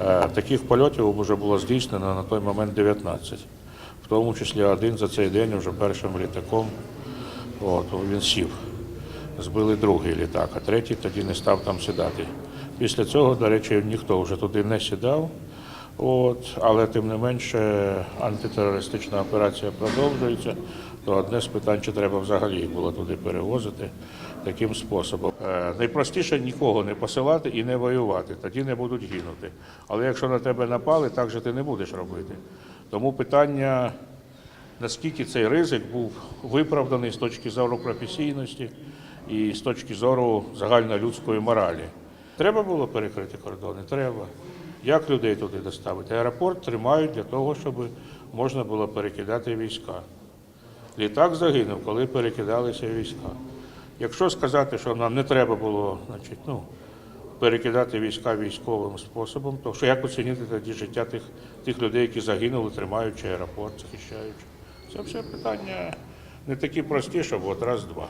Е, Таких польотів вже було здійснено на той момент 19, в тому числі один за цей день вже першим літаком. От, він сів. Збили другий літак, а третій тоді не став там сідати. Після цього, до речі, ніхто вже туди не сідав. От, але тим не менше антитерористична операція продовжується. То одне з питань, чи треба взагалі було туди перевозити таким способом. Е, найпростіше нікого не посилати і не воювати, тоді не будуть гинути. Але якщо на тебе напали, так же ти не будеш робити. Тому питання наскільки цей ризик був виправданий з точки зору професійності і з точки зору загальнолюдської моралі. Треба було перекрити кордони? Треба. Як людей туди доставити? Аеропорт тримають для того, щоб можна було перекидати війська. Літак загинув, коли перекидалися війська. Якщо сказати, що нам не треба було значить, ну, перекидати війська військовим способом, то що як оцінити тоді життя тих, тих людей, які загинули, тримаючи аеропорт, захищаючи? Це все питання не такі прості, щоб от раз-два.